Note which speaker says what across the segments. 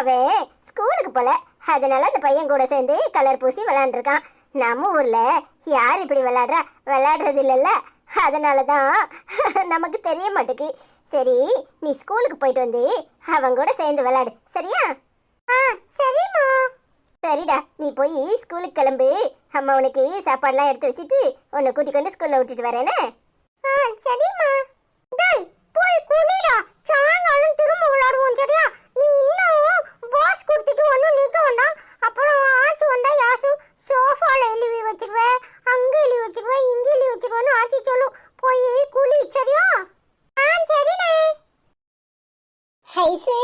Speaker 1: அவன் ஸ்கூலுக்கு போல அதனால அந்த பையன் கூட சேர்ந்து கலர் பூசி விளாண்டுருக்கான் நம்ம ஊர்ல யார் இப்படி விளாடுறா விளாடுறது இல்லைல்ல அதனால தான் நமக்கு தெரிய மாட்டேக்கு சரி நீ ஸ்கூலுக்கு போயிட்டு வந்து அவன் கூட சேர்ந்து விளாடு சரியா
Speaker 2: ஆ சரிம்மா
Speaker 1: சரிடா நீ போய் ஸ்கூலுக்கு கிளம்பு அம்மா உனக்கு சாப்பாடுலாம் எடுத்து வச்சுட்டு உன்னை கூட்டிக் கொண்டு ஸ்கூல்ல விட்டுட்டு வரேனே
Speaker 2: ஆ சரிம்மா டேய் போய் குளிடா சாயங்காலம் திரும்ப விளையாடுவோம் சரியா நீ இன்னும் போஸ் கொடுத்துட்டு ஒன்றும் நிற்க வேண்டாம் அப்புறம் ஆச்சு வந்தா யாசு சோஃபாவில் எழுவி வச்சிருவேன் அங்கே எழுவி வச்சிருவேன் இங்கே எழுவி வச்சிருவேன்னு ஆச்சு சொல்லும் போய் குழி சரியா ஆ சரிண்ணே
Speaker 1: ஹைசு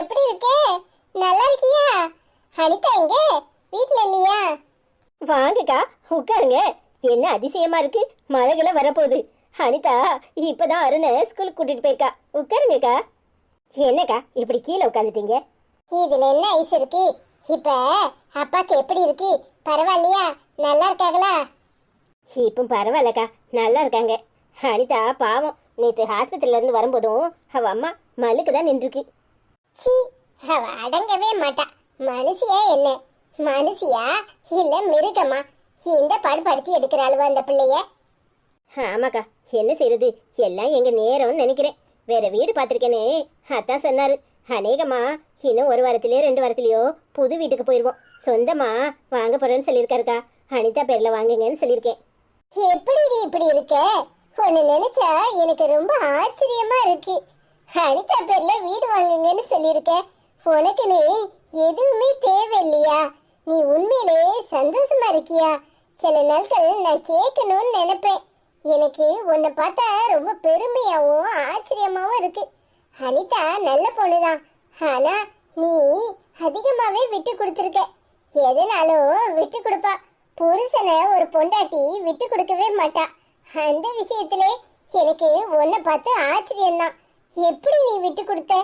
Speaker 1: எப்படி இருக்கே நல்லா இருக்கியா அனிதா எங்க வீட்டில் இல்லையா வாங்கக்கா உட்காருங்க என்ன அதிசயமா இருக்கு மழைகளை வரப்போகுது அனிதா இப்பதான் அருணை ஸ்கூலுக்கு கூட்டிட்டு போயிருக்கா உட்காருங்கக்கா என்னக்கா இப்படி கீழே உட்காந்துட்டீங்க இதுல என்ன ஐஸ் இருக்கு இப்ப அப்பாக்கு எப்படி இருக்கு பரவாயில்லையா நல்லா இருக்காங்களா இப்போ பரவாயில்லக்கா நல்லா இருக்காங்க அனிதா பாவம் நேத்து ஹாஸ்பத்திரில இருந்து வரும்போதும் அவ அம்மா மலுக்கு தான் நின்றுருக்கு அவ அடங்கவே மாட்டா மனுஷியா என்ன மனுஷியா இல்ல மிருகமா இந்த படுத்தி எடுக்கிற அளவு அந்த பிள்ளைய ஆமாக்கா என்ன செய்யறது எல்லாம் எங்க நேரம்னு நினைக்கிறேன் வேற வீடு பார்த்துருக்கேனே அதான் சொன்னாரு அநேகமா இன்னும் ஒரு வாரத்திலேயோ ரெண்டு வாரத்திலேயோ புது வீட்டுக்கு போயிடுவோம் சொந்தமா வாங்க போறேன்னு சொல்லியிருக்காருக்கா அனிதா பேர்ல வாங்குங்கன்னு சொல்லியிருக்கேன் எப்படி நீ இப்படி இருக்க ஒன்னு நினைச்சா எனக்கு ரொம்ப ஆச்சரியமா இருக்கு அனிதா பேர்ல வீடு வாங்குங்கன்னு சொல்லியிருக்க நீ எதுவுமே தேவையில்லையா நீ உண்மையிலே சந்தோஷமா இருக்கியா சில நாட்கள் நான் கேட்கணும்னு நினைப்பேன் எனக்கு உன்னை பார்த்தா ரொம்ப பெருமையாகவும் ஆச்சரியமாகவும் இருக்குது அனிதா நல்ல பொண்ணுதான் ஆனா நீ அதிகமாவே விட்டு கொடுத்துருக்க எதுனாலும் விட்டு கொடுப்பா புருஷனை ஒரு பொண்டாட்டி விட்டு கொடுக்கவே மாட்டா அந்த விஷயத்துல எனக்கு உன்னை பார்த்து ஆச்சரியம்தான் எப்படி நீ விட்டு கொடுத்த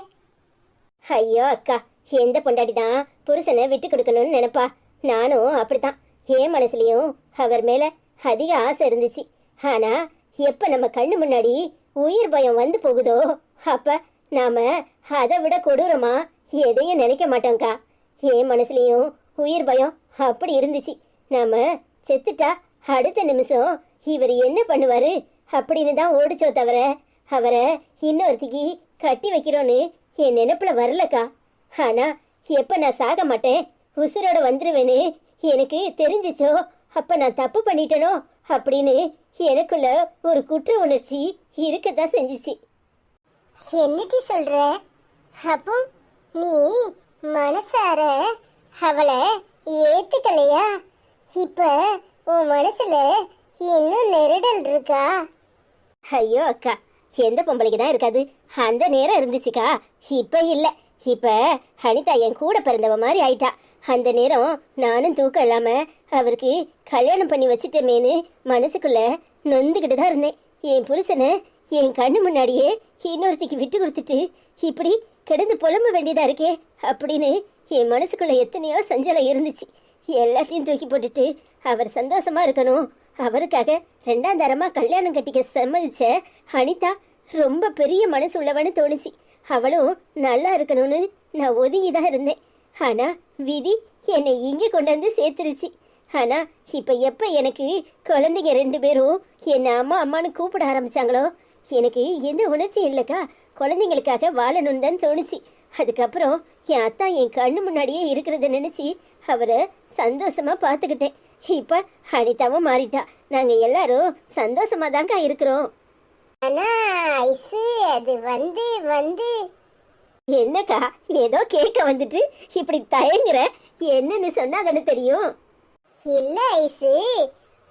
Speaker 1: ஐயோ அக்கா எந்த பொண்டாட்டி தான் புருஷனை விட்டு கொடுக்கணும்னு நினைப்பா நானும் அப்படித்தான் என் மனசுலயும் அவர் மேல அதிக ஆசை இருந்துச்சு ஆனா எப்ப நம்ம கண்ணு முன்னாடி உயிர் பயம் வந்து போகுதோ அப்ப நாம அதை விட கொடூரமா எதையும் நினைக்க மாட்டோங்க்கா என் மனசுலயும் உயிர் பயம் அப்படி இருந்துச்சு நாம செத்துட்டா அடுத்த நிமிஷம் இவர் என்ன பண்ணுவாரு அப்படின்னு தான் ஓடிச்சோ தவிர அவரை இன்னொருத்திக்கு கட்டி வைக்கிறோன்னு என் நினைப்புல வரலக்கா ஆனா எப்ப நான் சாக மாட்டேன் உசுரோட வந்துருவேன்னு எனக்கு தெரிஞ்சிச்சோ அப்ப நான் தப்பு பண்ணிட்டனோ அப்படின்னு எனக்குள்ள ஒரு குற்ற உணர்ச்சி இருக்கத்தான் செஞ்சிச்சு என்னடி சொல்ற அப்போ நீ மனசார அவளை ஏத்துக்கலையா இப்ப உன் மனசுல இன்னும் நெருடல் இருக்கா ஐயோ அக்கா எந்த பொம்பளைக்கு தான் இருக்காது அந்த நேரம் இருந்துச்சுக்கா இப்ப இல்ல இப்ப அனிதா என் கூட பிறந்தவ மாதிரி ஆயிட்டா அந்த நேரம் நானும் தூக்கம் இல்லாம அவருக்கு கல்யாணம் பண்ணி வச்சுட்டேமேனு மனசுக்குள்ள நொந்துக்கிட்டு தான் இருந்தேன் என் புருஷனை என் கண்ணு முன்னாடியே இன்னொருத்திக்கு விட்டு கொடுத்துட்டு இப்படி கிடந்து புலம்ப வேண்டியதா இருக்கே அப்படின்னு என் மனசுக்குள்ள எத்தனையோ சஞ்சலம் இருந்துச்சு எல்லாத்தையும் தூக்கி போட்டுட்டு அவர் சந்தோஷமா இருக்கணும் அவருக்காக ரெண்டாம் தரமா கல்யாணம் கட்டிக்க சம்மதிச்ச அனிதா ரொம்ப பெரிய மனசு உள்ளவன்னு தோணுச்சு அவளும் நல்லா இருக்கணும்னு நான் ஒதுங்கி தான் இருந்தேன் ஆனா விதி என்னை இங்கே கொண்டாந்து சேர்த்துருச்சு ஆனால் இப்போ எப்போ எனக்கு குழந்தைங்க ரெண்டு பேரும் என்னை அம்மா அம்மான்னு கூப்பிட ஆரம்பிச்சாங்களோ எனக்கு எந்த உணர்ச்சியும் இல்லைக்கா குழந்தைங்களுக்காக வாழணும்னு தான் தோணுச்சு அதுக்கப்புறம் என் அத்தா என் கண்ணு முன்னாடியே இருக்கிறத நினச்சி அவரை சந்தோஷமாக பார்த்துக்கிட்டேன் இப்போ அனிதாவும் மாறிட்டா நாங்கள் எல்லாரும் சந்தோஷமாக தாங்க்கா இருக்கிறோம் அது வந்து வந்து என்னக்கா ஏதோ கேட்க வந்துட்டு இப்படி தயங்குற என்னன்னு சொன்னா தானே தெரியும் இல்ல ஐசு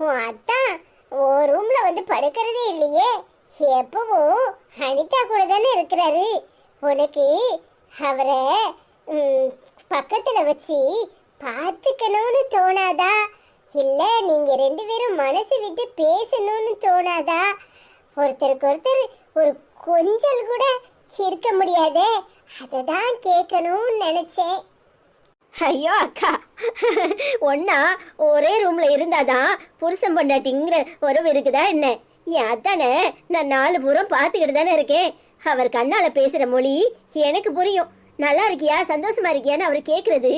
Speaker 1: உன் அத்தான் ஓ ரூம்ல வந்து படுக்கிறதே இல்லையே எப்பவும் அனிதா கூட தானே இருக்கிறாரு உனக்கு அவரை பக்கத்தில் வச்சு பார்த்துக்கணும்னு தோணாதா இல்லை நீங்கள் ரெண்டு பேரும் மனசு விட்டு பேசணும்னு தோணாதா ஒருத்தருக்கு ஒருத்தர் ஒரு கொஞ்சல் கூட இருக்க முடியாதே அதை தான் கேட்கணும்னு நினச்சேன் ஐயோ அக்கா ஒன்னா ஒரே ரூம்ல இருந்தாதான் புருஷன் பொண்டாட்டிங்கிற உறவு இருக்குதா என்ன என் அத்தானே நான் நாலு பூரம் பார்த்துக்கிட்டு தானே இருக்கேன் அவர் கண்ணால் பேசுகிற மொழி எனக்கு புரியும் நல்லா இருக்கியா சந்தோஷமா இருக்கியான்னு அவர் கேட்குறது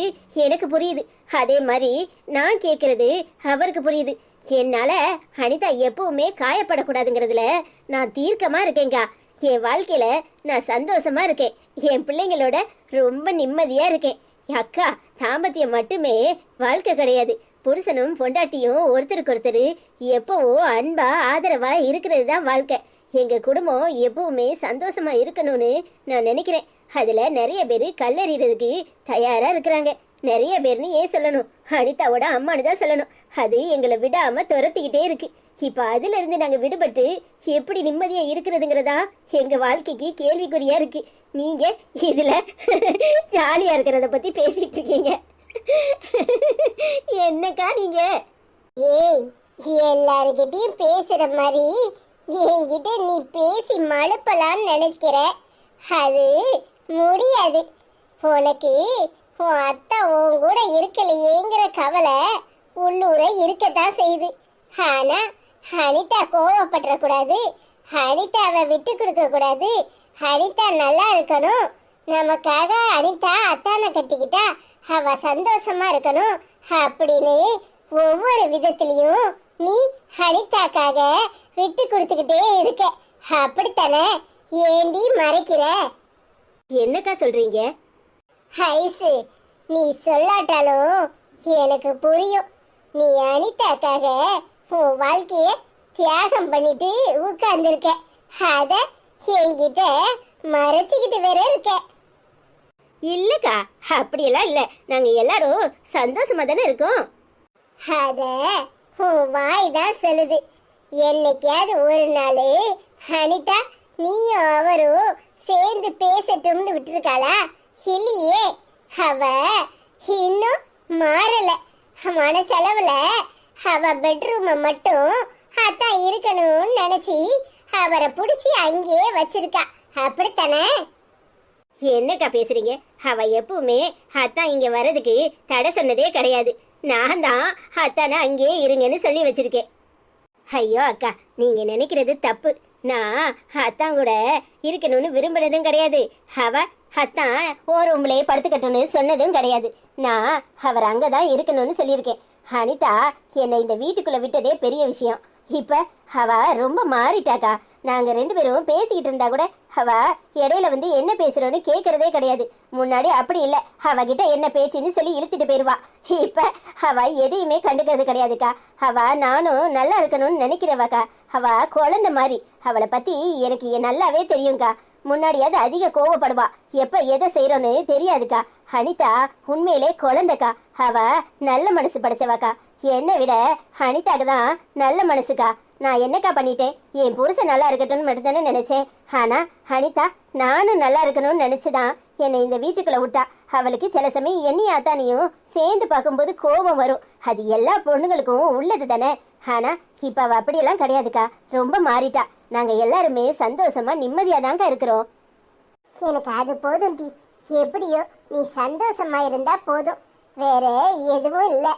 Speaker 1: எனக்கு புரியுது அதே மாதிரி நான் கேட்குறது அவருக்கு புரியுது என்னால் அனிதா எப்பவுமே காயப்படக்கூடாதுங்கிறதுல நான் தீர்க்கமாக இருக்கேங்க்கா என் வாழ்க்கையில் நான் சந்தோஷமாக இருக்கேன் என் பிள்ளைங்களோட ரொம்ப நிம்மதியாக இருக்கேன் அக்கா தாம்பத்தியம் மட்டுமே வாழ்க்கை கிடையாது புருஷனும் பொண்டாட்டியும் ஒருத்தருக்கு ஒருத்தர் எப்பவும் அன்பா ஆதரவா இருக்கிறது தான் வாழ்க்கை எங்க குடும்பம் எப்பவுமே சந்தோஷமா இருக்கணும்னு நான் நினைக்கிறேன் அதுல நிறைய பேர் கல்லறிகிறதுக்கு தயாரா இருக்கிறாங்க நிறைய பேர்னு ஏன் சொல்லணும் அனிதாவோட அம்மானு தான் சொல்லணும் அது எங்களை விடாம துரத்திக்கிட்டே இருக்கு இப்ப அதுல இருந்து நாங்க விடுபட்டு எப்படி நிம்மதியா இருக்கிறதுங்கிறதா எங்க வாழ்க்கைக்கு கேள்விக்குறியா இருக்கு நீங்க இதுல ஜாலியா இருக்கிறத பத்தி பேசிட்டு இருக்கீங்க என்னக்கா நீங்க ஏய் எல்லார்கிட்டயும் பேசுற மாதிரி என்கிட்ட நீ பேசி மழுப்பலான்னு நினைக்கிற அது முடியாது உனக்கு உன் அத்தை உன் கூட இருக்கலையேங்கிற கவலை உள்ளூர இருக்கத்தான் செய்யுது ஆனா அனிதா கோவப்பட்டுறக்கூடாது அனிதாவை விட்டு கொடுக்க கூடாது அனிதா நல்லா இருக்கணும் நமக்காக அனிதா அத்தானை கட்டிக்கிட்டா அவ சந்தோஷமா இருக்கணும் அப்படின்னு ஒவ்வொரு விதத்திலையும் நீ ஹனிதாக்காக விட்டு கொடுத்துக்கிட்டே இருக்க அப்படித்தானே ஏண்டி மறைக்கிற என்னக்கா சொல்றீங்க ஹைசு நீ சொல்லாட்டாலும் எனக்கு புரியும் நீ அனிதாக்காக உன் வாழ்க்கைய தியாகம் பண்ணிட்டு உட்கார்ந்துருக்க அத என்கிட்ட மறைச்சிக்கிட்டு வேற இருக்கேன் இல்லக்கா அப்படியெல்லாம் இல்ல நாங்க எல்லாரும் சந்தோஷமா தானே இருக்கோம் அத உன் வாய் தான் சொல்லுது என்னைக்காவது ஒரு நாள் அனிதா நீயும் அவரும் சேர்ந்து பேசட்டும்னு விட்டுருக்காளா இல்லையே அவ இன்னும் மாறல மனசளவுல அவ பெட்ரூமை மட்டும் அதான் இருக்கணும்னு நினைச்சி அவரை பிடிச்சி அங்கேயே வச்சிருக்கா அப்படித்தானே என்னக்கா பேசுறீங்க அவ எப்பவுமே ஹத்தா இங்க வர்றதுக்கு தடை சொன்னதே கிடையாது நான் தான் ஹத்தான அங்கேயே இருங்கன்னு சொல்லி வச்சிருக்கேன் ஐயோ அக்கா நீங்க நினைக்கிறது தப்பு நான் ஹத்தான் கூட இருக்கணும்னு விரும்புனதும் கிடையாது அவ ஹத்தான் ஓ உம்பளே படுத்துக்கட்டும்னு சொன்னதும் கிடையாது நான் அவர் அங்கதான் இருக்கணும்னு சொல்லியிருக்கேன் அனிதா என்னை இந்த வீட்டுக்குள்ள விட்டதே பெரிய விஷயம் இப்ப அவ ரொம்ப மாறிட்டாக்கா நாங்க ரெண்டு பேரும் பேசிக்கிட்டு இருந்தா கூட அவ இடையில வந்து என்ன பேசுறோன்னு கேக்குறதே கிடையாது முன்னாடி அப்படி இல்ல கிட்ட என்ன பேச்சுன்னு சொல்லி இழுத்துட்டு போயிருவா இப்ப அவ எதையுமே கண்டுக்கிறது கிடையாதுக்கா அவ நானும் நல்லா இருக்கணும்னு நினைக்கிறவாக்கா அவ குழந்தை மாதிரி அவளை பத்தி எனக்கு நல்லாவே தெரியும்க்கா முன்னாடியாவது அதிக கோவப்படுவா எப்ப எதை செய்யறோன்னு தெரியாதுக்கா அனிதா உண்மையிலே குழந்தைக்கா அவ நல்ல மனசு படைச்சவாக்கா என்னை விட அனிதாக்கு தான் நல்ல மனசுக்கா நான் என்னக்கா பண்ணிட்டேன் என் புருஷன் நல்லா இருக்கட்டும்னு மட்டும்தானே நினைச்சேன் ஆனா அனிதா நானும் நல்லா இருக்கணும்னு நினைச்சுதான் என்னை இந்த வீட்டுக்குள்ள விட்டா அவளுக்கு சில சமயம் என்னையும் அத்தானியும் சேர்ந்து பார்க்கும்போது கோபம் வரும் அது எல்லா பொண்ணுங்களுக்கும் உள்ளது தானே ஆனா இப்ப அவ அப்படியெல்லாம் கிடையாதுக்கா ரொம்ப மாறிட்டா நாங்க எல்லாருமே சந்தோஷமா நிம்மதியா தாங்க இருக்கிறோம் எனக்கு அது போதும் டி எப்படியோ நீ சந்தோஷமா இருந்தா போதும் வேற எதுவும் இல்லை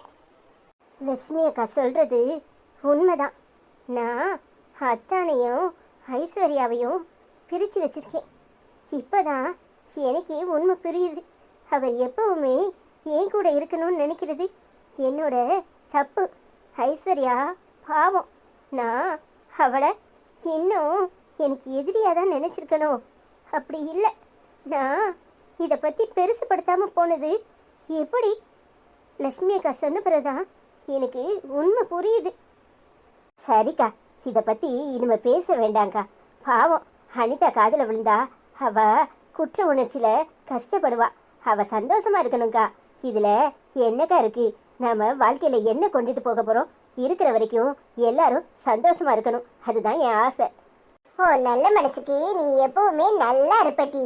Speaker 3: லட்சுமி அக்கா சொல்றது உண்மைதான் நான் அத்தானையும் ஐஸ்வர்யாவையும் பிரித்து வச்சுருக்கேன் இப்போதான் எனக்கு உண்மை புரியுது அவர் எப்பவுமே என் கூட இருக்கணும்னு நினைக்கிறது என்னோட தப்பு ஐஸ்வர்யா பாவம் நான் அவளை இன்னும் எனக்கு எதிரியாக தான் நினச்சிருக்கணும் அப்படி இல்லை நான் இதை பற்றி பெருசுப்படுத்தாமல் போனது எப்படி லக்ஷ்மி அக்கா சொன்ன பிறகுதான் எனக்கு உண்மை புரியுது
Speaker 1: சரிக்கா இதை பற்றி இனிமே பேச வேண்டாங்க்கா பாவம் அனிதா காதில் விழுந்தா அவ குற்ற உணர்ச்சியில கஷ்டப்படுவா அவ சந்தோஷமா இருக்கணும்க்கா இதுல என்னக்கா இருக்கு நாம வாழ்க்கையில என்ன கொண்டுட்டு போக போறோம் இருக்கிற வரைக்கும் எல்லாரும் சந்தோஷமா இருக்கணும் அதுதான் என் ஆசை ஓ நல்ல மனசுக்கு நீ எப்பவுமே நல்லா இருப்பட்டி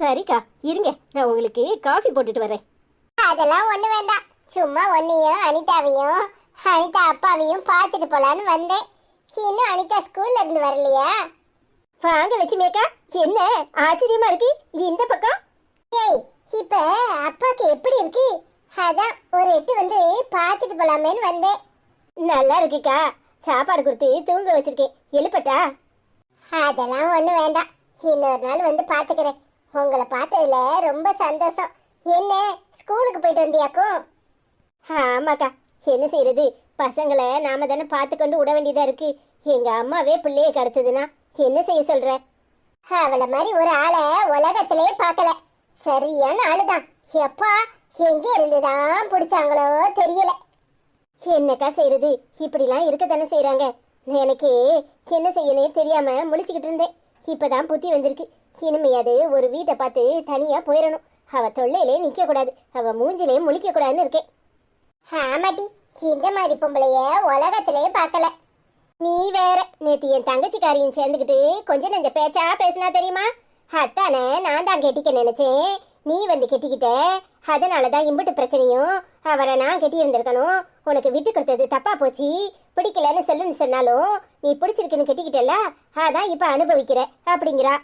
Speaker 1: சரிக்கா இருங்க நான் உங்களுக்கு காஃபி போட்டுட்டு வரேன் அதெல்லாம் ஒண்ணு வேண்டாம் சும்மா ஒன்னையும் அனிதாவையும் அனிதா அப்பாவையும் பார்த்துட்டு போலான்னு வந்தேன் இன்னும் அனிதா ஸ்கூல்ல இருந்து வரலையா வாங்க லட்சுமிக்கா என்ன ஆச்சரியமா இருக்கு இந்த பக்கம் ஏய் இப்ப அப்பாக்கு எப்படி இருக்கு அதான் ஒரு எட்டு வந்து பார்த்துட்டு போலாமேன்னு வந்தேன் நல்லா இருக்குக்கா சாப்பாடு கொடுத்து தூங்க வச்சிருக்கேன் எழுப்பட்டா அதெல்லாம் ஒன்றும் வேண்டாம் இன்னொரு நாள் வந்து பாத்துக்கிறேன் உங்களை பார்த்ததுல ரொம்ப சந்தோஷம் என்ன ஸ்கூலுக்கு போயிட்டு வந்தியாக்கும் ஆமாக்கா என்ன செய்யறது பசங்களை நாம தானே பார்த்துக்கொண்டு விட வேண்டியதா இருக்கு எங்க அம்மாவே பிள்ளைய கடத்துதுனா என்ன செய்ய சொல்ற அவளை மாதிரி ஒரு ஆளை உலகத்திலே பார்க்கல சரியான ஆளுதான் எப்பா எங்க இருந்துதான் பிடிச்சாங்களோ தெரியல என்னக்கா செய்யறது இப்படிலாம் இருக்க தானே செய்யறாங்க எனக்கு என்ன செய்யனே தெரியாம முழிச்சுக்கிட்டு இருந்தேன் இப்பதான் புத்தி வந்திருக்கு இனிமையாது ஒரு வீட்டை பார்த்து தனியா போயிடணும் அவ தொல்லையிலே நிக்க கூடாது அவ மூஞ்சிலே முழிக்க கூடாதுன்னு இருக்கேன் ஆமாட்டி இந்த மாதிரி பொம்பளைய உலகத்திலேயே பார்க்கல நீ வேற நேத்து என் தங்கச்சி காரியும் சேர்ந்துக்கிட்டு கொஞ்சம் நெஞ்ச பேச்சா பேசினா தெரியுமா அத்தானே நான் தான் கெட்டிக்க நினைச்சேன் நீ வந்து கெட்டிக்கிட்ட அதனால தான் இம்புட்டு பிரச்சனையும் அவரை நான் கெட்டி இருந்திருக்கணும் உனக்கு விட்டு கொடுத்தது தப்பா போச்சு பிடிக்கலன்னு சொல்லுன்னு சொன்னாலும் நீ பிடிச்சிருக்குன்னு கெட்டிக்கிட்டல அதான் இப்போ அனுபவிக்கிற அப்படிங்கிறா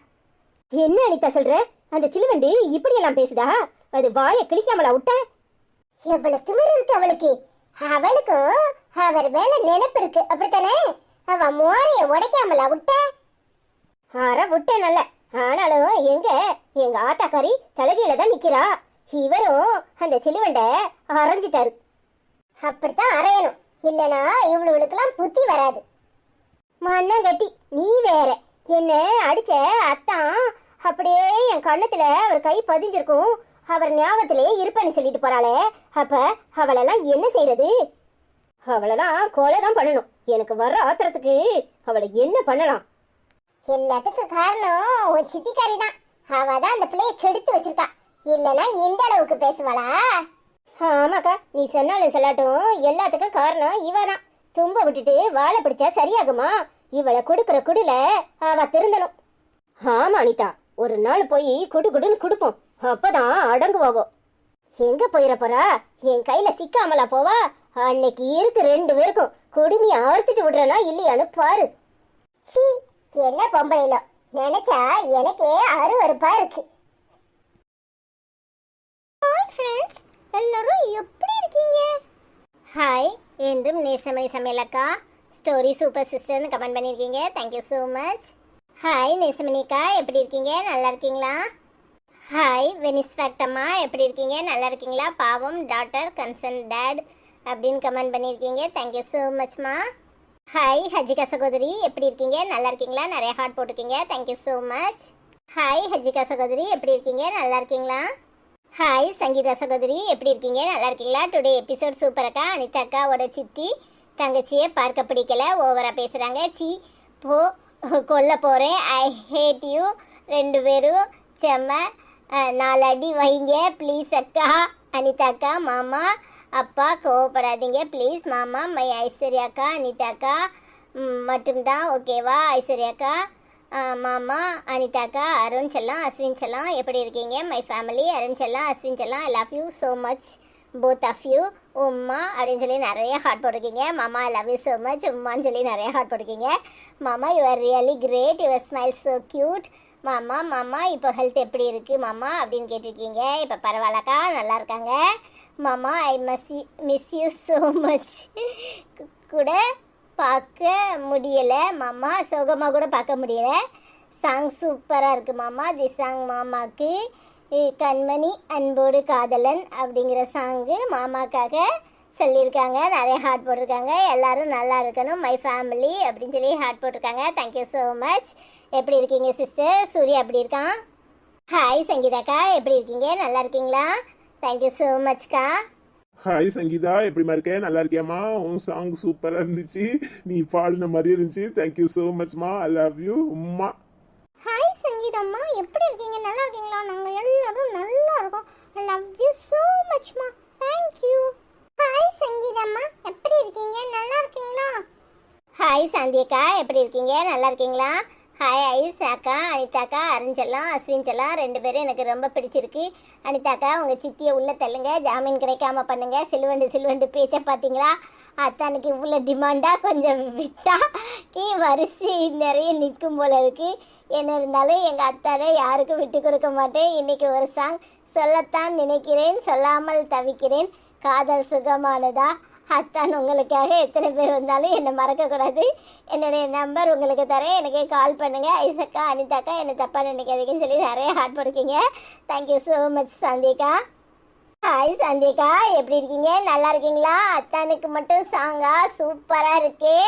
Speaker 1: என்ன அனிதா சொல்ற அந்த சிலுவண்டு இப்படியெல்லாம் பேசுதா அது வாயை கிழிக்காமலா விட்ட எவ்வளவு திமிரு இருக்கு அவளுக்கு அவளுக்கும் அவர் மேல நினைப்பு இருக்கு அப்படித்தானே அவ மோரிய உடைக்காமல விட்ட ஆற விட்டேன் ஆனாலும் எங்க எங்க ஆத்தாக்காரி தலகையில தான் நிக்கிறா இவரும் அந்த சிலுவண்ட அரைஞ்சிட்டாரு அப்படித்தான் அரையணும் இல்லனா இவளுக்கெல்லாம் புத்தி வராது மண்ணங்கட்டி நீ வேற என்ன அடிச்ச அத்தான் அப்படியே என் கண்ணத்துல அவர் கை பதிஞ்சிருக்கும் அவர் ஞாபகத்திலேயே இருப்பேன்னு சொல்லிட்டு போறாளே அப்ப அவளெல்லாம் என்ன செய்யறது அவளெல்லாம் கொலைதான் தான் பண்ணணும் எனக்கு வர ஆத்திரத்துக்கு அவளை என்ன பண்ணலாம் எல்லாத்துக்கும் காரணம் உன் சித்திக்காரி தான் அவ தான் அந்த பிள்ளைய கெடுத்து வச்சிருக்கா இல்லனா இந்த அளவுக்கு பேசுவாளா ஆமாக்கா நீ சொன்னாலும் சொல்லாட்டும் எல்லாத்துக்கும் காரணம் இவ தான் தும்ப விட்டுட்டு வாழை பிடிச்சா சரியாகுமா இவளை கொடுக்குற குடில அவ திருந்தணும் ஆமா அனிதா ஒரு நாள் போய் குடு குடுன்னு கொடுப்போம் அப்பதான் அடங்குவாவோ எங்க போயிட போறா என் கையில சிக்காமலா போவா அன்னைக்கு இருக்கு ரெண்டு பேருக்கும் கொடுமையை அறுத்துட்டு விடுறனா இல்லையான்னு பாரு சி என்ன பொம்பளையில நினைச்சா எனக்கே அருவருப்பா இருக்கு
Speaker 4: ஃப்ரெண்ட்ஸ் எல்லாரும் எப்படி இருக்கீங்க ஹாய் என்றும் நேசமணி சமையலக்கா ஸ்டோரி சூப்பர் சிஸ்டர்னு கமெண்ட் பண்ணியிருக்கீங்க தேங்க்யூ ஸோ மச் ஹாய் நேசமணிக்கா எப்படி இருக்கீங்க நல்லா இருக்கீங்களா ஹாய் வெனிஸ் ஃபேக்டம்மா எப்படி இருக்கீங்க நல்லா இருக்கீங்களா பாவம் டாட்டர் கன்சன் டேட் அப்படின்னு கமெண்ட் பண்ணியிருக்கீங்க தேங்க்யூ ஸோ மச்மா ஹாய் ஹஜிகா சகோதரி எப்படி இருக்கீங்க நல்லா இருக்கீங்களா நிறைய ஹார்ட் போட்டிருக்கீங்க thank you so much hi Hajika சகோதரி எப்படி இருக்கீங்க நல்லா இருக்கீங்களா ஹாய் சங்கீதா சகோதரி எப்படி இருக்கீங்க நல்லா இருக்கீங்களா டுடே எபிசோட் அக்கா அனிதா அக்காவோட சித்தி தங்கச்சியை பார்க்க பிடிக்கல ஓவராக பேசுகிறாங்க சி போ கொல்ல போகிறேன் ஐ ஹேட் யூ ரெண்டு பேரும் செம்ம நாலு அடி வைங்க ப்ளீஸ் அக்கா அனிதா அக்கா மாமா அப்பா கோவப்படாதீங்க ப்ளீஸ் மாமா மை ஐஸ்வர்யா அக்கா ஐஸ்வர்யாக்கா அனிதாக்கா மட்டும்தான் ஓகேவா ஐஸ்வர்யா அக்கா மாமா அனிதா அக்கா அருண் செல்லாம் அஸ்வின் செல்லாம் எப்படி இருக்கீங்க மை ஃபேமிலி அருண் செல்லாம் அஸ்வின் செல்லாம் I love you so much both of you உம்மா அப்படின்னு சொல்லி நிறைய ஹார்ட் போட்டிருக்கீங்க மாமா I love you so much உம்மான்னு சொல்லி நிறைய ஹார்ட் போட்டிருக்கீங்க மாமா you are really great your smile so cute மாமா மாமா இப்போ ஹெல்த் எப்படி இருக்குது மாமா அப்படின்னு கேட்டிருக்கீங்க இப்போ பரவாயில்லக்கா நல்லா இருக்காங்க மாமா ஐ மஸ் மிஸ் யூ ஸோ மச் கூட பார்க்க முடியலை மாமா சோகமாக கூட பார்க்க முடியலை சாங் சூப்பராக இருக்குது மாமா தி சாங் மாமாவுக்கு கண்மணி அன்போடு காதலன் அப்படிங்கிற சாங்கு மாமாக்காக சொல்லியிருக்காங்க நிறைய ஹார்ட் போட்டிருக்காங்க எல்லோரும் நல்லா இருக்கணும் மை ஃபேமிலி அப்படின்னு சொல்லி ஹார்ட் போட்டிருக்காங்க தேங்க்யூ ஸோ மச் எப்படி இருக்கீங்க சிஸ்டர் சூரியா எப்படி இருக்கான் ஹாய் சங்கீதாக்கா எப்படி இருக்கீங்க நல்லா இருக்கீங்களா தேங்க்யூ ஸோ மச்க்கா
Speaker 5: ஹாய் சங்கீதா எப்படி இருக்கேன் நல்லா இருக்கியாமா உன் சாங் சூப்பராக இருந்துச்சு நீ பாடின மாதிரி இருந்துச்சு தேங்க்யூ ஸோ மச்மா ஐ லவ் யூ உம்மா
Speaker 6: ஹாய் சங்கீதம்மா எப்படி இருக்கீங்க நல்லா இருக்கீங்களா நாங்கள் எல்லாரும் நல்லா இருக்கோம் ஐ லவ் யூ ஸோ மச்மா தேங்க்யூ ஹாய் சங்கீதம்மா எப்படி இருக்கீங்க நல்லா இருக்கீங்களா ஹாய் சாந்தியக்கா எப்படி இருக்கீங்க நல்லா இருக்கீங்களா ஹாய் ஐஸ் அக்கா அனிதாக்கா அருஞ்செல்லாம் அஸ்வின்செல்லாம் ரெண்டு பேரும் எனக்கு ரொம்ப பிடிச்சிருக்கு அனிதாக்கா உங்கள் சித்தியை உள்ளே தள்ளுங்க ஜாமீன் கிடைக்காம பண்ணுங்கள் சில்வண்டு சில்வண்டு பேச்சை பார்த்தீங்களா அத்தானுக்கு இவ்வளோ டிமாண்டாக கொஞ்சம் விட்டா கீ வரிசை நிறைய நிற்கும் போல இருக்குது என்ன இருந்தாலும் எங்கள் அத்தானை யாருக்கும் விட்டு கொடுக்க மாட்டேன் இன்றைக்கி ஒரு சாங் சொல்லத்தான் நினைக்கிறேன் சொல்லாமல் தவிக்கிறேன் காதல் சுகமானதா அத்தான் உங்களுக்காக எத்தனை பேர் வந்தாலும் என்னை மறக்கக்கூடாது என்னுடைய நம்பர் உங்களுக்கு தரேன் எனக்கே கால் பண்ணுங்கள் ஐசக்கா அனிதாக்கா என்னை தப்பாக நினைக்காதீங்கன்னு சொல்லி நிறைய ஹார்ட் போடுக்கீங்க thank you so much Chandika hi Chandika எப்படி இருக்கீங்க நல்லா இருக்கீங்களா அத்தானுக்கு மட்டும் சாங்கா சூப்பராக இருக்கே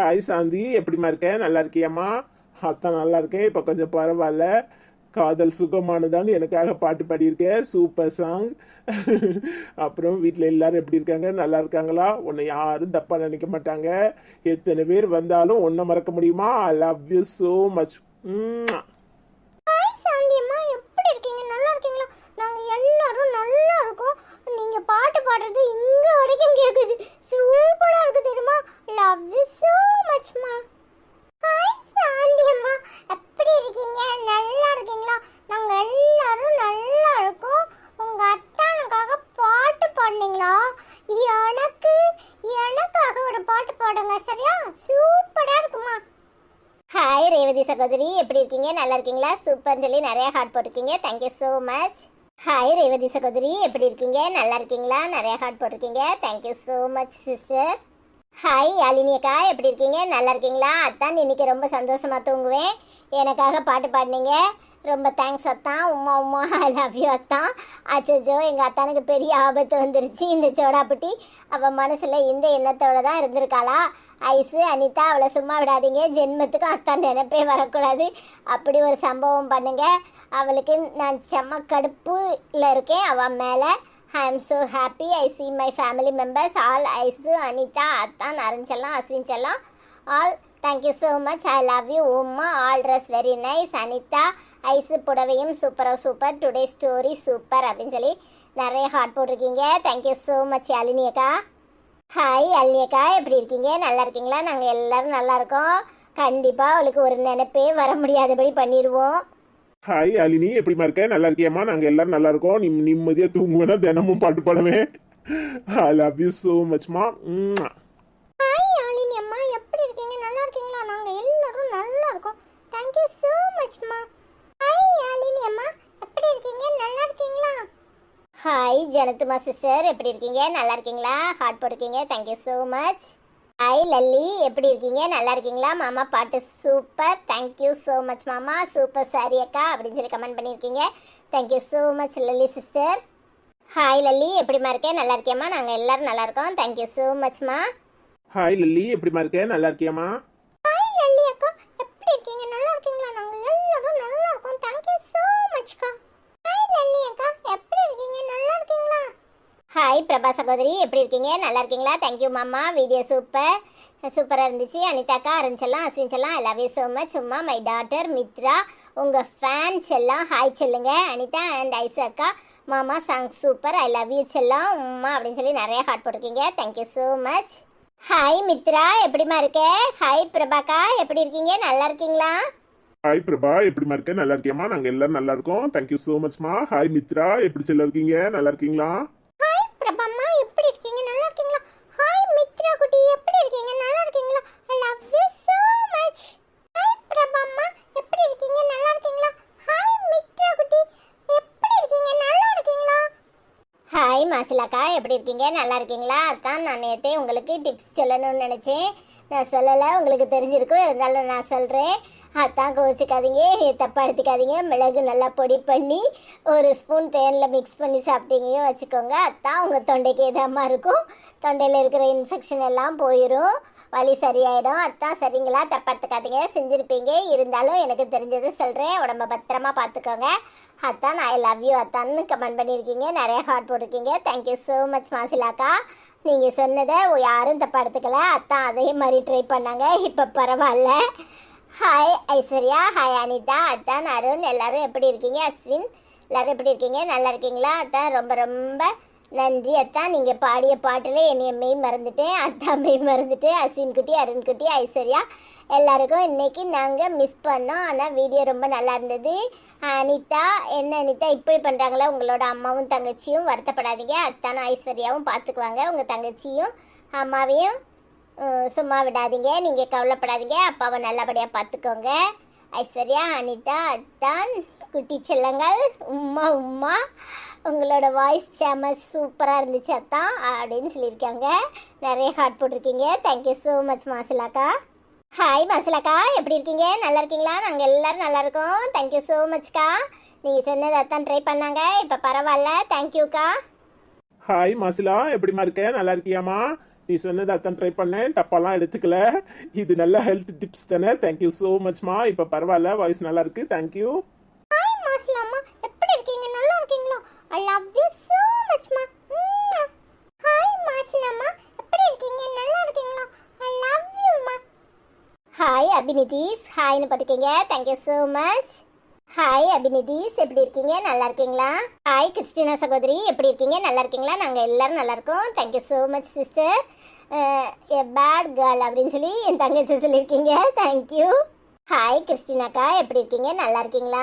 Speaker 7: ஹாய் சாந்தி எப்படிமா இருக்கேன் நல்லா இருக்கியாம்மா அத்தான் நல்லா இருக்கேன் இப்போ கொஞ்சம் பரவாயில்ல காதல் சுகமானதான்னு எனக்காக பாட்டு பாடியிருக்கேன் சூப்பர் சாங் அப்புறம் வீட்டில் எல்லாரும் எப்படி இருக்காங்க நல்லா இருக்காங்களா உன்னை யாரும் தப்பாக நினைக்க மாட்டாங்க எத்தனை பேர் வந்தாலும் ஒன்றை மறக்க முடியுமா I love you so much
Speaker 6: சகோதரி எப்படி இருக்கீங்க நல்லா இருக்கீங்களா சூப்பர்னு சொல்லி நிறையா ஹார்ட் போட்டிருக்கீங்க thank you so much hi Revathi சகோதரி எப்படி இருக்கீங்க நல்லா இருக்கீங்களா நிறையா ஹார்ட் போட்டிருக்கீங்க thank you so much sister hi Yazhini அக்கா எப்படி இருக்கீங்க நல்லா இருக்கீங்களா அத்தான் இன்னைக்கு ரொம்ப சந்தோஷமாக தூங்குவேன் எனக்காக பாட்டு பாடினீங்க ரொம்ப தேங்க்ஸ் அத்தான் Uma Uma I love you அத்தான் அச்சோ எங்கள் அத்தானுக்கு பெரிய ஆபத்து வந்துருச்சு இந்த சோடாப்பட்டி அவள் மனசில் இந்த எண்ணத்தோடு தான் இருந்திருக்காளா ஐஸு அனிதா அவளை சும்மா விடாதீங்க ஜென்மத்துக்கும் அத்தான் நினைப்பே வரக்கூடாது அப்படி ஒரு சம்பவம் பண்ணுங்க அவளுக்கு நான் செம்ம கடுப்பில் இருக்கேன் அவன் மேலே I am so happy I see my family members all Aishu Anitha அத்தான் அரிஞ்செல்லாம் அஸ்வின் செல்லாம் all thank you so much I love you Uma all dress very nice Anitha Aish புடவையும் சூப்பராக சூப்பர் டுடே ஸ்டோரி சூப்பர் அப்படின்னு சொல்லி நிறைய ஹார்ட் போட்டிருக்கீங்க தேங்க்யூ ஸோ மச் அலினியக்கா ஹாய் அலினியக்கா எப்படி இருக்கீங்க நல்லா இருக்கீங்களா நாங்கள் எல்லோரும் நல்லா இருக்கோம் கண்டிப்பாக அவளுக்கு ஒரு நினைப்பே வர முடியாதபடி பண்ணிடுவோம்
Speaker 7: ஹாய் அலினி எப்படிமா இருக்க நல்லா இருக்கியம்மா நாங்கள் எல்லாரும் நல்லா இருக்கோம் நிம் நிம்மதியாக தூங்குவேன்னா தினமும் பாட்டு பாடுவேன் ஐ லவ் யூ ஸோ மச்மா
Speaker 6: ஜனத்துமா சிஸ்டர் எப்படி இருக்கீங்க நல்லா இருக்கீங்களா ஹார்ட் போட்டிருக்கீங்க thank you so much I Lalli எப்படி இருக்கீங்க நல்லா இருக்கீங்களா மாமா பாட்டு சூப்பர் தேங்க்யூ ஸோ மச் மாமா சூப்பர் சாரி அக்கா அப்படின்னு சொல்லி கமெண்ட் பண்ணியிருக்கீங்க thank you so much Lalli sister hi Lalli எப்படிமா இருக்கேன் நல்லா இருக்கேம்மா நாங்கள் எல்லாரும் நல்லா இருக்கோம் தேங்க்யூ ஸோ மச்மா
Speaker 7: ஹாய் லல்லி எப்படிமா இருக்கேன் நல்லா இருக்கியாமா
Speaker 6: ஹாய் லல்லி அக்கா எப்படி இருக்கீங்க நல்லா இருக்கீங்களா ஹாய் பிரபா சகோதரி எப்படி இருக்கீங்க நல்லா இருக்கீங்களா தேங்க்யூ மாமா வீடியோ சூப்பர் சூப்பராக இருந்துச்சு அனிதாக்கா அருண் செல்லாம் அஸ்வின் செல்லாம் I love you so much சும்மா மை டாட்டர் மித்ரா உங்கள் ஃபேன் செல்லாம் ஹாய் சொல்லுங்க அனிதா அண்ட் ஐசாக்கா மாமா song super I love you செல்லாம் உம்மா அப்படின்னு சொல்லி நிறைய ஹார்ட் போட்டிருக்கீங்க thank you so much hi Mithra எப்படிமா இருக்க ஹாய் பிரபாக்கா எப்படி இருக்கீங்க நல்லா இருக்கீங்களா
Speaker 7: ஹாய் பிரபா எப்படிமா இருக்க நல்லா இருக்கியம்மா நாங்கள் எல்லாரும் நல்லா இருக்கோம் தேங்க்யூ ஸோ மச்மா ஹாய் மித்ரா எப்படி செல்ல இருக்கீங்க நல்லா இருக்கீங்களா
Speaker 6: பிரபம்மா எப்படி இருக்கீங்க நல்லா இருக்கீங்களா ஹாய் மித்ரா குட்டி எப்படி இருக்கீங்க நல்லா இருக்கீங்களா love you so much hi பிரபம்மா எப்படி இருக்கீங்க நல்லா இருக்கீங்களா ஹாய் மித்ரா குட்டி எப்படி இருக்கீங்க நல்லா இருக்கீங்களா ஹாய் மாசிலாக்கா எப்படி இருக்கீங்க நல்லா இருக்கீங்களா அதான் நான் நேற்று உங்களுக்கு டிப்ஸ் சொல்லணும்னு நினச்சேன் நான் சொல்லலை உங்களுக்கு தெரிஞ்சிருக்கும் இருந்தாலும் நான் சொல்கிறேன் அதான் கோச்சிக்காதீங்க தப்பாக எடுத்துக்காதீங்க மிளகு நல்லா பொடி பண்ணி ஒரு ஸ்பூன் தேனில் மிக்ஸ் பண்ணி சாப்பிட்டீங்க வச்சுக்கோங்க அத்தான் உங்கள் தொண்டைக்கு இதமாக இருக்கும் தொண்டையில் இருக்கிற இன்ஃபெக்ஷன் எல்லாம் போயிடும் வலி சரியாயிடும் அத்தான் சரிங்களா எடுத்துக்காதீங்க செஞ்சுருப்பீங்க இருந்தாலும் எனக்கு தெரிஞ்சது சொல்கிறேன் உடம்ப பத்திரமா பார்த்துக்கோங்க அத்தான் ஐ லவ் யூ அத்தான்னு கமெண்ட் பண்ணியிருக்கீங்க நிறைய ஹார்ட் போட்டிருக்கீங்க தேங்க்யூ ஸோ மச் மாசிலாக்கா நீங்கள் சொன்னதை யாரும் தப்பாக எடுத்துக்கல அத்தான் அதே மாதிரி ட்ரை பண்ணாங்க இப்போ பரவாயில்ல ஹாய் ஐஸ்வர்யா ஹாய் அனிதா அத்தான் அருண் எல்லாரும் எப்படி இருக்கீங்க அஸ்வின் எல்லாரும் எப்படி இருக்கீங்க நல்லா இருக்கீங்களா அதான் ரொம்ப ரொம்ப நன்றி அத்தான் நீங்கள் பாடிய பாட்டில் என்னைய மெய் மறந்துட்டேன் அத்தா மெய் மறந்துட்டேன் அஸ்வின் குட்டி அருண் குட்டி ஐஸ்வர்யா எல்லாருக்கும் இன்றைக்கி நாங்கள் மிஸ் பண்ணோம் ஆனால் வீடியோ ரொம்ப நல்லா இருந்தது அனிதா என்ன அனிதா இப்படி பண்ணுறாங்களா உங்களோட அம்மாவும் தங்கச்சியும் வருத்தப்படாதீங்க அத்தானும் ஐஸ்வர்யாவும் பார்த்துக்குவாங்க உங்கள் தங்கச்சியும் அம்மாவையும் சும்மா விடாதீங்க நீங்கள் கவலைப்படாதீங்க அப்பாவை நல்லபடியாக பார்த்துக்கோங்க ஐஸ்வர்யா அனிதா அத்தான் குட்டி செல்லங்கள் உம்மா உம்மா உங்களோட வாய்ஸ் செம சூப்பராக இருந்துச்சு அத்தான் அப்படின்னு சொல்லியிருக்காங்க நிறைய ஹார்ட் போட்டிருக்கீங்க தேங்க்யூ ஸோ மச் மாசிலாக்கா ஹாய் மாசிலாக்கா எப்படி இருக்கீங்க நல்லா இருக்கீங்களா நாங்கள் எல்லோரும் நல்லா இருக்கோம் தேங்க்யூ ஸோ மச்க்கா நீங்கள் சொன்னது அத்தான் ட்ரை பண்ணாங்க இப்போ பரவாயில்ல தேங்க்யூக்கா
Speaker 7: ஹாய் மாசிலா எப்படிமா இருக்கேன் நல்லா இருக்கியாமா நீ சொன்னது அத்தான் ட்ரை பண்ணேன் தப்பாலாம் எடுத்துக்கல இது நல்ல ஹெல்த் டிப்ஸ் தானே தேங்க்யூ ஸோ மச்மா இப்போ பரவாயில்ல வாய்ஸ் நல்லா இருக்கு தேங்க்யூ
Speaker 6: ஹாய் மாஸ்லாமா எப்படி இருக்கீங்க நல்லா இருக்கீங்களா ஐ லவ் யூ ஸோ மச்மா ஹாய் மாஸ்லாமா எப்படி இருக்கீங்க நல்லா இருக்கீங்களா ஐ லவ் யூ மா ஹாய் அபினிதீஸ் ஹாய்னு போட்டுக்கீங்க தேங்க்யூ ஸோ மச் ஹாய் அபினிதீஸ் எப்படி இருக்கீங்க நல்லா இருக்கீங்களா ஹாய் கிறிஸ்டினா சகோதரி எப்படி இருக்கீங்க நல்லா இருக்கீங்களா நாங்கள் எல்லாரும் நல்லா இருக்கோம் thank you so much sister bad girl அப்படின்னு சொல்லி என் தங்கச்சி சொல்லியிருக்கீங்க தேங்க்யூ ஹாய் கிறிஸ்டினாக்கா எப்படி இருக்கீங்க நல்லா இருக்கீங்களா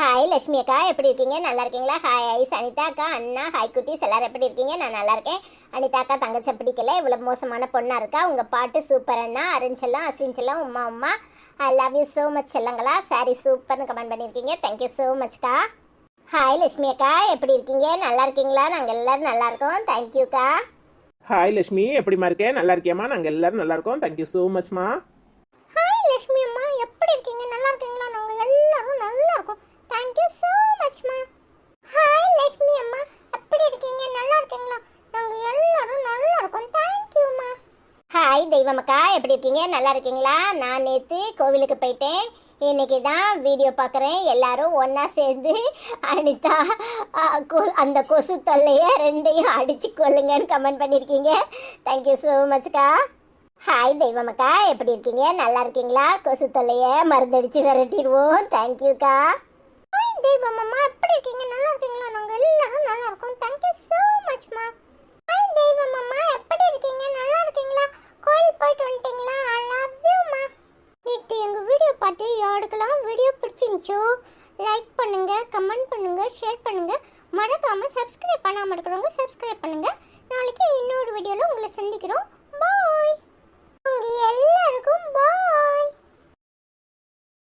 Speaker 6: ஹாய் லட்சுமி அக்கா எப்படி இருக்கீங்க நல்லா இருக்கீங்களா ஹாய் ஹாய் சனிதா அக்கா அண்ணா ஹாய் குட்டிஸ் எல்லாரும் எப்படி இருக்கீங்க நான் நல்லா இருக்கேன் அனிதா அக்கா தங்கச்சை பிடிக்கல இவ்வளோ மோசமான பொண்ணாக இருக்கா உங்கள் பாட்டு சூப்பர் அண்ணா அருஞ்செல்லாம் அஸ்லிஞ்செல்லாம் Uma Uma I love you so much செல்லங்களா சாரி சூப்பர்னு கமெண்ட் பண்ணியிருக்கீங்க தேங்க்யூ ஸோ மச்க்கா ஹாய் லட்சுமி அக்கா எப்படி இருக்கீங்க நல்லா இருக்கீங்களா நாங்கள் எல்லோரும் நல்லா இருக்கோம் தேங்க்யூக்கா
Speaker 7: ஹாய் லட்சுமி எப்படிமா இருக்கேன் நல்லா இருக்கியாம்மா நாங்கள் எல்லாரும் நல்லா இருக்கோம் தேங்க்யூ ஸோ மச்மா
Speaker 6: ஹாய் லட்சுமி அம்மா எப்படி இருக்கீங்க நல்லா இருக்கீங்களா நாங்கள் எல்லாரும் நல்லா இருக்கோம் தேங்க்யூ ஸோ மச்மா ஹாய் லட்சுமி அம்மா எப்படி இருக்கீங்க நல்லா இருக்கீங்களா நாங்கள் எல்லாரும் நல்லா இருக்கோம் தேங்க்யூம்மா ஹாய் தெய்வமக்கா எப்படி இருக்கீங்க நல்லா இருக்கீங்களா நான் நேற்று கோவிலுக்கு போயிட்டேன் இன்னைக்கு தான் வீடியோ பார்க்குறேன் எல்லாரும் ஒன்றா சேர்ந்து அனிதா அந்த கொசு தொல்லையை ரெண்டையும் அடிச்சு கொள்ளுங்கன்னு கமெண்ட் பண்ணியிருக்கீங்க தேங்க்யூ ஸோ மச்க்கா ஹாய் தெய்வமக்கா எப்படி இருக்கீங்க நல்லா இருக்கீங்களா கொசு தொல்லையை மருந்தடிச்சு விரட்டிடுவோம் தேங்க்யூக்கா ஹாய் தெய்வமம்மா எப்படி இருக்கீங்க நல்லா இருக்கீங்களா நாங்கள் எல்லாரும் நல்லா இருக்கோம் தேங்க்யூ ஸோ மச்மா ஹாய் தெய்வமம்மா எப்படி இருக்கீங்க நல்லா இருக்கீங்களா கோயில் போயிட்டு வந்துட்டீங்களா ஐ லவ் யூ மா நேற்று எங்கள் வீடியோ பார்த்து யாருக்கெல்லாம் வீடியோ பிடிச்சிருந்துச்சோ லைக் பண்ணுங்கள் கமெண்ட் பண்ணுங்கள் ஷேர் பண்ணுங்கள் மறக்காமல் சப்ஸ்கிரைப் பண்ணாமல் இருக்கிறவங்க சப்ஸ்கிரைப் பண்ணுங்கள் நாளைக்கு இன்னொரு வீடியோவில் உங்களை சந்திக்கிறோம் பாய் உங்கள் எல்லாருக்கும் பாய்